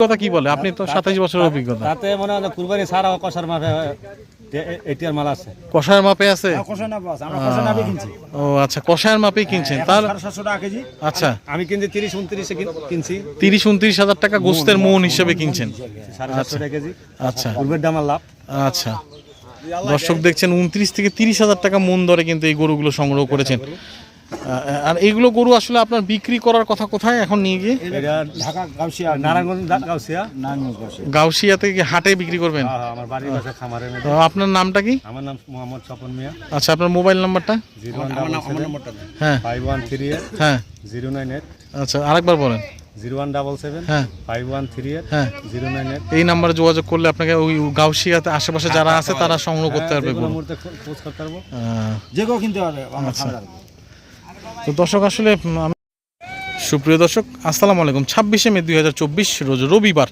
কথা কি বলে? আপনি তো সাতাইশ বছরের অভিজ্ঞতা। তাতে মনে হয় কুরবানি ছাড়া কষার মাপে এটিআর মাল আছে। কষায়ের মাপে আছে? কিনছি। ও আচ্ছা কষায়ের মাপেই কিনছেন। তার আচ্ছা। আমি কিনছি তিরিশ উনত্রিশে কিন- কিনছি। তিরিশ উনত্রিশ হাজার টাকা গোস্তের মন হিসেবে কিনছেন। আচ্ছা। পূর্বের দামার লাভ। আচ্ছা। দর্শক দেখছেন উনত্রিশ থেকে তিরিশ হাজার টাকা মন দরে কিন্তু এই গরুগুলো সংগ্রহ করেছেন। আর এইগুলো গরু আসলে আপনার বিক্রি করার কথা কোথায় এখন নিয়ে গিয়ে? ঢাকা গাউসিয়া নারায়ণগঞ্জ দা- গাউসিয়া? নারায়ণগঞ্জ গাউসিয়া। গাউসিয়াতে হাটে বিক্রি করবেন? হ্যাঁ, হ্যাঁ, আমার বাড়ির পাশে খামারের তো আপনার নামটা কি? আমার নাম মোহাম্মদ স্বপন মিয়া। আচ্ছা আপনার মোবাইল নাম্বারটা? জিরো হ্যাঁ। ফাইভ ওয়ান থ্রি হ্যাঁ। Zero nine eight. আচ্ছা আরেকবার বলেন। জিরো ওয়ান ডাবল সেভেন হ্যাঁ। ফাইভ ওয়ান থ্রি এইট হ্যাঁ। Zero nine eight. এই নাম্বারে যোগাযোগ করলে আপনাকে ওই গাউসিয়াতে আশেপাশে যারা আছে তারা সংগ্রহ করতে পারবে গরু। খোঁজ করতে পারব। যে কেউ কিনতে পারবে তো দর্শক, আসলে সুপ্রিয় দর্শক, আসসালামু আলাইকুম। ছাব্বিশে মে দুই হাজার চব্বিশ, রোজ রবিবার।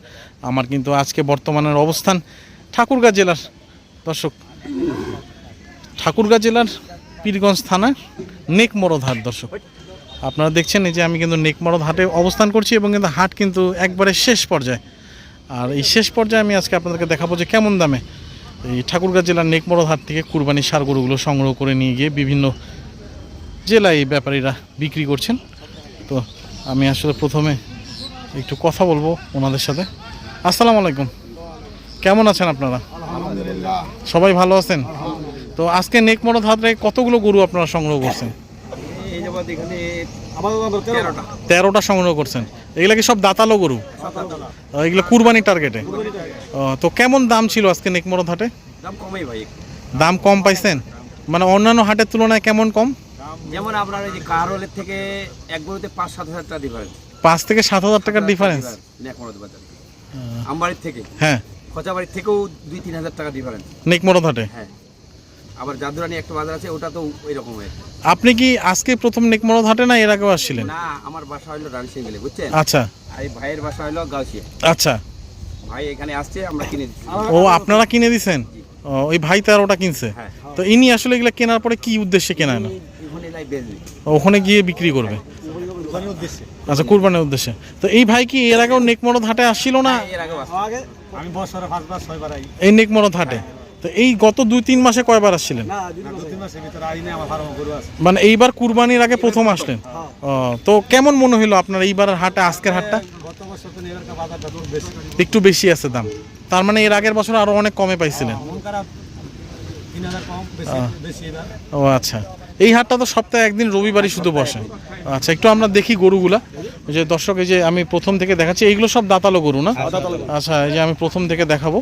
আমার কিন্তু আজকে বর্তমানের অবস্থান ঠাকুরগাঁ জেলার। দর্শক, ঠাকুরগাঁ জেলার পীরগঞ্জ থানার নেকমরদ হাট, দর্শক। আপনারা দেখছেন এই যে আমি কিন্তু নেকমরদ হাটে অবস্থান করছি এবং কিন্তু হাট কিন্তু একবারে শেষ পর্যায়ে। আর এই শেষ পর্যায়ে আমি আজকে আপনাদেরকে দেখাবো যে কেমন দামে এই ঠাকুরগাঁ জেলার নেকমরদ হাট থেকে কুরবানির সার গরুগুলো সংগ্রহ করে নিয়ে গিয়ে বিভিন্ন জেলায় এই ব্যাপারীরা বিক্রি করছেন। তো আমি আসলে প্রথমে একটু কথা বলব ওনাদের সাথে। আসসালামু আলাইকুম। কেমন আছেন আপনারা? সবাই ভালো আছেন? তো আজকে নেকমরদ হাটে কতগুলো গরু আপনারা সংগ্রহ করছেন? তেরোটা। সংগ্রহ করছেন। এগুলা কি সব দাতালো গরু? এগুলো কুরবানি টার্গেটে? তো কেমন দাম ছিল আজকে নেকমরদ হাটে? দাম কম পাইছেন? মানে অন্যান্য হাটের তুলনায় কেমন কম? যেমন আপনার এই যে কারোলের থেকে এক গরুতে পাঁচ সাত হাজার টাকা ডিফারেন্স পাঁচ থেকে সাত হাজার টাকার ডিফারেন্স নেকমরদ বাজার আমবাড়ির থেকে? হ্যাঁ। খোঁচাবাড়ির থেকেও দুই তিন হাজার টাকা ডিফারেন্স নেকমরদ হাটে? হ্যাঁ। আবার জাদুরানি একটা বাজার আছে ওটা তো ওই রকম হয়ে আপনি কি আজকে প্রথম নেকমরদ হাটে না এর আগেও আসছিলেন? না আমার বাসা হলো রানসিং গেলে বুঝছেন? আচ্ছা। আর এই ভাইয়ের বাসা হলো গাউসিয়া। আচ্ছা। ভাই এখানে আসছে আমরা কিনে দিচ্ছি। ও আপনারা কিনে দিছেন? ও, ওই ভাই তেরোটা কিনছে? হ্যাঁ। তো ইনি আসলে এগুলো কেনার পরে কি উদ্দেশ্যে কেনা না ওখানে গিয়ে বিক্রি করবে? আচ্ছা কুরবানির উদ্দেশ্যে। তো এই ভাই কি এর আগেও নেকমরদ হাটে আসছিল না? আমি বছরে পাঁচবার ছয়বার এই নেকমরদ হাটে? তো এই গত দুই তিন মাসে কয়বার আসছিলেন? মানে এইবার কুরবানির আগে প্রথম আসলেন? ও, তো কেমন মনে হলো আপনার এইবারের হাটে আজকের হাটটা? গত বছর তো এবারকার বাজারটা খুব বেশি। একটু বেশি আছে দাম। তার মানে এর আগের বছর আরও অনেক কমে পাইছিলেন। মন ও আচ্ছা। এই হাটটা তো সপ্তাহে একদিন রবিবারই শুধু বসে। আচ্ছা একটু আমরা দেখি গরুগুলা। যে দর্শক এই যে আমি প্রথম থেকে দেখাচ্ছি এইগুলো সব দাতালো গরু না? আচ্ছা এই যে আমি প্রথম থেকে দেখাবো।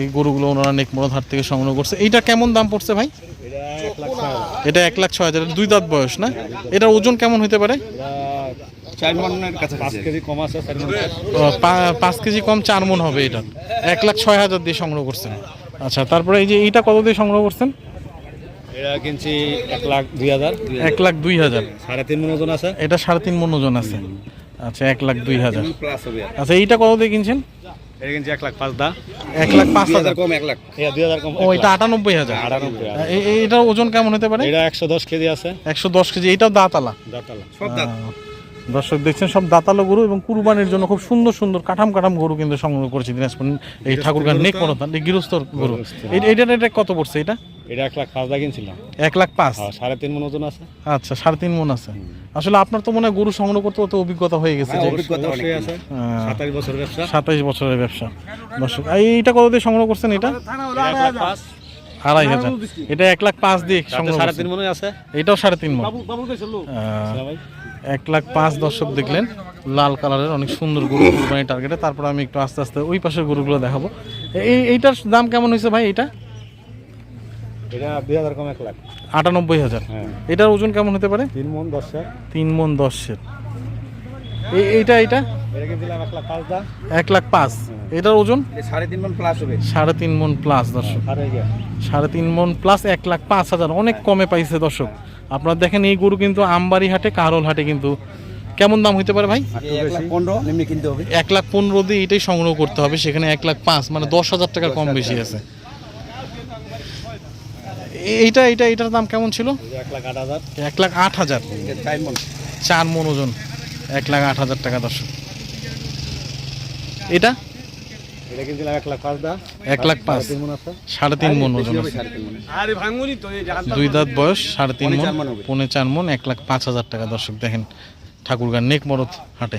এই গরুগুলো ওনারা নেকমরদ হাট থেকে সংগ্রহ করছে। এইটা কেমন দাম পড়ছে ভাই? এটা এক লাখ ছয় হাজার দুই দাঁত বয়স না? এটার ওজন কেমন হতে পারে? পাঁচ কেজি কম চার মন হবে এটা। এক লাখ ছয় হাজার দিয়ে সংগ্রহ করছেন। আচ্ছা তারপরে এই যে এইটা কত দিয়ে সংগ্রহ করছেন? এটা কিনছি এক লাখ দুই হাজার। এক লাখ দুই হাজার। সাড়ে তিন মন ওজন আছে। এটা সাড়ে তিন মন ওজন আছে। আচ্ছা এক লাখ দুই হাজার। আচ্ছা এইটা কত দিয়ে কিনছেন? এটা কিনছি এক লাখ পাঁচ দা। এক লাখ পাঁচ হাজার কম এক লাখ। দুই হাজার কম ও এটা আটানব্বই হাজার। আটানব্বই হাজার। এ- এ- এটার ওজন কেমন হতে পারে? এটা একশো দশ কেজি আছে। একশো দশ কেজি এটাও দাঁতালা। দশটালা সব দাম দর্শক দেখছেন সব দাঁতালো গরু এবং কুরবানির জন্য খুব সুন্দর সুন্দর কাঠাম কাঠাম গরু কিন্তু সংগ্রহ করেছে দিনাজপুর। এই ঠাকুরগান নেক মরতান এই গৃহস্থর গরু। এটা কত পড়ছে এটা? এটা এক লাখ পাঁচ দা কিনছিলাম এক লাখ পাঁচ? সাড়ে তিন মন ওজন আছে। আচ্ছা সাড়ে তিন মন আছে। আসলে আপনার তো মনে হয় গরু সংগ্রহ করতে অত অভিজ্ঞতা হয়ে গেছে যে অভিজ্ঞতা অনেক। অবশ্যই আছে। আহ, সাতাশ বছর ব্যবসা। সাতাইশ বছরের ব্যবসা। দর্শক এইটা কত দিয়ে সংগ্রহ করছেন এটা? এটা এক লাখ পাঁচ। আড়াই হাজার। এটা এক লাখ পাঁচ দিয়ে সংগ্রহ সাড়ে তিন মনে আছে। এটাও সাড়ে তিন মন। বাবু কইছিল আহ, এক লাখ পাঁচ দর্শক দেখলেন। লাল কালারের অনেক সুন্দর গরু কুরবানি টার্গেটে তারপর আমি একটু আস্তে আস্তে ওই পাশের গরুগুলো দেখাবো। এই এইটার দাম কেমন হয়েছে ভাই এটা এটা দুই হাজার কম এক লাখ। আটানব্বই হাজার। হ্যাঁ। এটার ওজন কেমন হতে পারে? তিন মন দশের তিন মন দশের এইটা এটা এক লাখ পাঁচ দা? এক লাখ পাঁচ। এটার ওজন? সাড়ে তিন মন প্লাস হবে। সাড়ে তিন মন প্লাস দর্শক। আর এই যে সাড়ে তিন মন প্লাস এক লাখ পাঁচ হাজার। অনেক কমে পাইছে দর্শক। আপনারা দেখেন এই গরু কিন্তু আমবাড়ি হাটে কারল হাটে কিন্তু কেমন দাম হইতে পারে ভাই? এক লাখ পনেরো এমনি কিনতে হবে। এক লাখ পনেরো দিয়ে এটাই সংগ্রহ করতে হবে সেখানে এক লাখ পাঁচ মানে দশ হাজার টাকার কম বেশি আছে। এইটা এইটা এটার দাম কেমন ছিল? এক লাখ আট হাজার। এক লাখ আট হাজার। চার মন। ওজন। এক লাখ আট হাজার টাকা দর্শক। এটা? এক লাখ পাঁচ দা। এক লাখ পাঁচ। তিন মন আছে। সাড়ে তিন মন ওজন আছে। আরে ভাঙুনি তো এই দুই দাঁত বয়স সাড়ে তিন মন। চার পৌনে চার মন এক লাখ পাঁচ হাজার টাকা দর্শক দেখেন। ঠাকুরগাঁ নেক মরদ হাটে।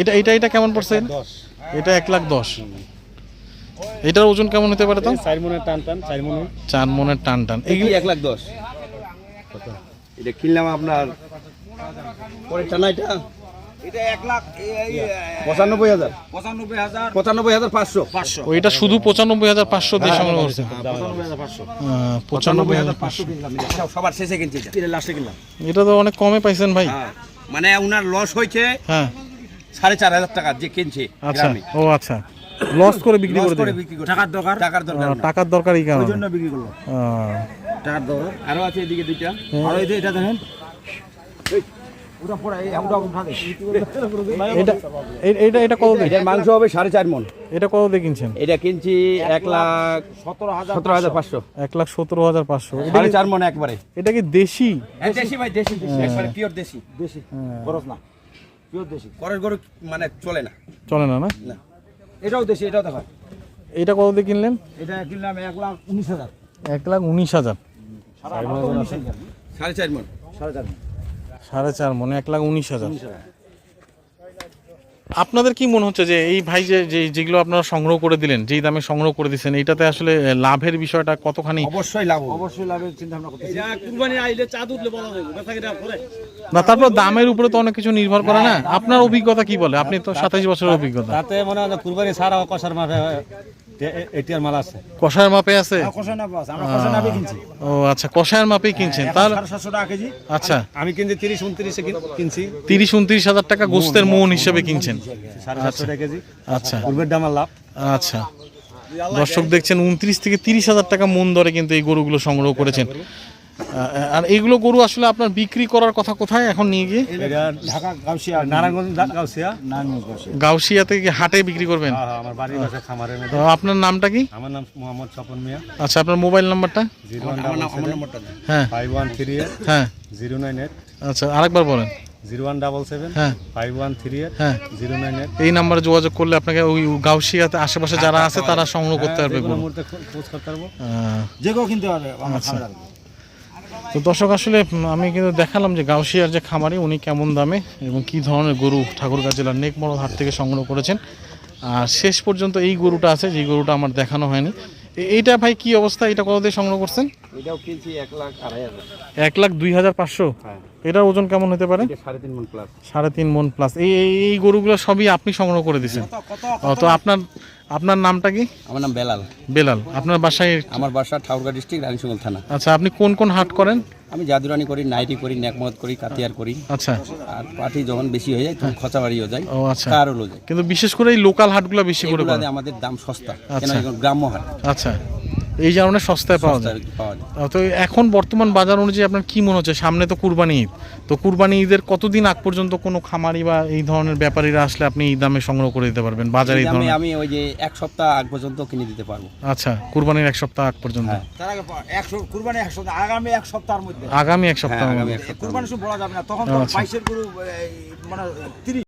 এটা এটা এটা কেমন পড়ছে? এটা এক লাখ দশ। এটার ওজন কেমন হতে পারে তো চার মনের টান টান চার মনের। চার মনের টান টান। এগুলি এক লাখ দশ। এটা কিনলাম আপনার পরের টানা এটা? এটা এক লাখ পঁচানব্বই হাজার। পঁচানব্বই হাজার। পঁচানব্বই হাজার পাঁচশো। পাঁচশো। ওইটা শুধু পঁচানব্বই হাজার পাঁচশো দিয়ে সংগ্রহ করছে পঁচানব্বই হাজার পাঁচশো। পঁচানব্বই হাজার পাঁচশো। সবার শেষে কিনছি এটা। এটা লাস্টে কিনলাম। এটা তো অনেক কমে পাইছেন ভাই। হ্যাঁ মানে ওনার লস হয়েছে হ্যাঁ। সাড়ে চার হাজার টাকা যে কিনছে আচ্ছা ও আচ্ছা। লস করে বিক্রি করে করছে। টাকার দরকার? টাকার দরকার টাকার দরকার এই ওই জন্য বিক্রি করলাম আহ, টাকার দরকার। আরও আছে এদিকে দুইটা। আর এই যে এটা দেখেন। এই, ওটা পড়া এই আমটা উঠা এটা এটা এটা কত দিয়ে? এটার মাংস হবে সাড়ে চার মন। এটা কত দিয়ে কিনছেন? এটা কিনছি এক লাখ সতেরো হাজার সতেরো হাজার পাঁচশো। এক লাখ সতেরো হাজার পাঁচশো। এটা সাড়ে কি- চার মন একবারে। এটা কি দেশি? হ্যাঁ, দেশি ভাই দেশি দেশি। একবারে পিওর দেশি। দেশি। হ্যাঁ। খরচ না। পিওর দেশি। গরু মানে চলে না। চলে না না? না। এটাও দেশি এটাও দেখা এটা কত দিয়ে কিনলেন? এটা কিনলাম এক লাখ উনিশ হাজার। এক লাখ উনিশ হাজার। সাড়ে চার মন। সাড়ে চার মণ। সাড়ে চার মনে। এক লাখ উনিশ হাজার। আপনাদের কি মনে হচ্ছে যে এই ভাই যে যেগুলো আপনারা সংগ্রহ করে দিলেন যেই দামে সংগ্রহ করে দিচ্ছেন এটাতে আসলে লাভের বিষয়টা কতখানি? অবশ্যই লাভ অবশ্যই লাভের চিন্তা ভাবনা করতেছি কুরবানি আইলে চাঁদ উঠলে বলা করে। না তারপর দামের উপরে তো অনেক কিছু নির্ভর করে না। আপনার অভিজ্ঞতা কি বলে? আপনি তো সাতাইশ বছরের অভিজ্ঞতা। তাতে মনে হয় কুরবানি ছাড়াও কষার মাফে এটিআর মাল আছে। কষায়ের মাপে আছে? কিনছি। ও আচ্ছা কষায়ের মাপেই কিনছেন। তার সাতশো টাকা কেজি। আচ্ছা। আমি কিনছি তিরিশ উনত্রিশে কিনছি। তিরিশ উনত্রিশ হাজার টাকা গোস্তের মন হিসেবে কিনছেন। সাড়ে সাতশো টাকা কেজি। আচ্ছা। পূর্বের দামার লাভ। আচ্ছা। দর্শক দেখছেন উনত্রিশ থেকে তিরিশ হাজার টাকা মন দরে কিন্তু এই গরুগুলো সংগ্রহ করেছেন। আর এইগুলো গরু আসলে আপনার বিক্রি করার কথা কোথায় এখন নিয়ে গিয়ে? এটা ঢাকা গাউসিয়া নারায়ণগঞ্জ গাউসিয়া। গাউসিয়াতে কি হাটে বিক্রি করবেন? হ্যাঁ, হ্যাঁ, আমার বাড়ির আপনার নামটা কি? আমার নাম মোহাম্মদ স্বপন মিয়া। আচ্ছা আপনার মোবাইল নাম্বারটা? হ্যাঁ। ফাইভ ওয়ান থ্রি হ্যাঁ। Zero nine eight. আচ্ছা আরেকবার বলেন। জিরো ওয়ান ডাবল সেভেন হ্যাঁ। ফাইভ ওয়ান থ্রি হ্যাঁ। Zero nine eight. এই নাম্বারে যোগাযোগ করলে আপনাকে ওই গাউসিয়াতে আশেপাশে যারা আছে তারা সংগ্রহ করতে পারবে যে খোঁজ করতে পারব। কেউ কিনতে পারবে আমার খামার তো দর্শক আসলে আমি কিন্তু দেখালাম যে গাউসিয়ার যে খামারি উনি কেমন দামে এবং কি ধরনের গরু ঠাকুর ঠাকুরগাঁ জেলার নেকমড় হাট থেকে সংগ্রহ করেছেন। আর শেষ পর্যন্ত এই গরুটা আছে যে গরুটা আমার দেখানো হয়নি। এইটা ভাই কি অবস্থা? এটা কত দিয়ে সংগ্রহ করছেন? এটাও কিনছি এক লাখ আড়াই হাজার। এক লাখ দুই হাজার পাঁচশো? হ্যাঁ। এটার ওজন কেমন হতে পারে? সাড়ে তিন মন প্লাস সাড়ে তিন মন প্লাস এই এই- গরুগুলো সবই আপনি সংগ্রহ করে দিয়েছেন? তো আপনার আপনার নামটা কি? আমার নাম বেলাল। বেলাল। আপনার বাসায় আমার বাসা ঠাকুরগাঁ ডিস্ট্রিক্ট রানীশঙ্গল থানা। আচ্ছা আপনি কোন কোন হাট করেন? আমি জাদুরানি করি নাইটি করি নেকমত করি কাতিয়ার করি। আচ্ছা। আর পার্টি যখন বেশি হয়ে যায় তখন খচাবাড়িও যায় ও আচ্ছা। কারও যায় কিন্তু বিশেষ করে এই লোকাল হাটগুলো বেশি করে আমাদের দাম সস্তা। কেন? আচ্ছা। গ্রাম্য হাট। আচ্ছা। এই কারণে সস্তায় পাওয়া যায়। পাওয়া যায়। তো এখন বর্তমান বাজার অনুযায়ী আপনার কি মনে হচ্ছে? সামনে তো কুরবানি ঈদ। তো কুরবানি ঈদের কতদিন আগ পর্যন্ত কোনো খামারি বা এই ধরনের ব্যাপারীরা আসলে আপনি এই দামে সংগ্রহ করে দিতে পারবেন? বাজারে এই ধরনের আমি ওই যে এক সপ্তাহ আগ পর্যন্ত কিনে দিতে পারব। আচ্ছা কুরবানির এক সপ্তাহ আগ পর্যন্ত। হ্যাঁ। তার আগে একশো কুরবানি একশো আগামী এক সপ্তাহের মধ্যে। আগামী এক সপ্তাহ হ্যাঁ আগামী এক সপ্তাহ কুরবানি শুরু বলা যাবে না তখন তো আচ্ছা। বাইশের গরু মানে তিরিশ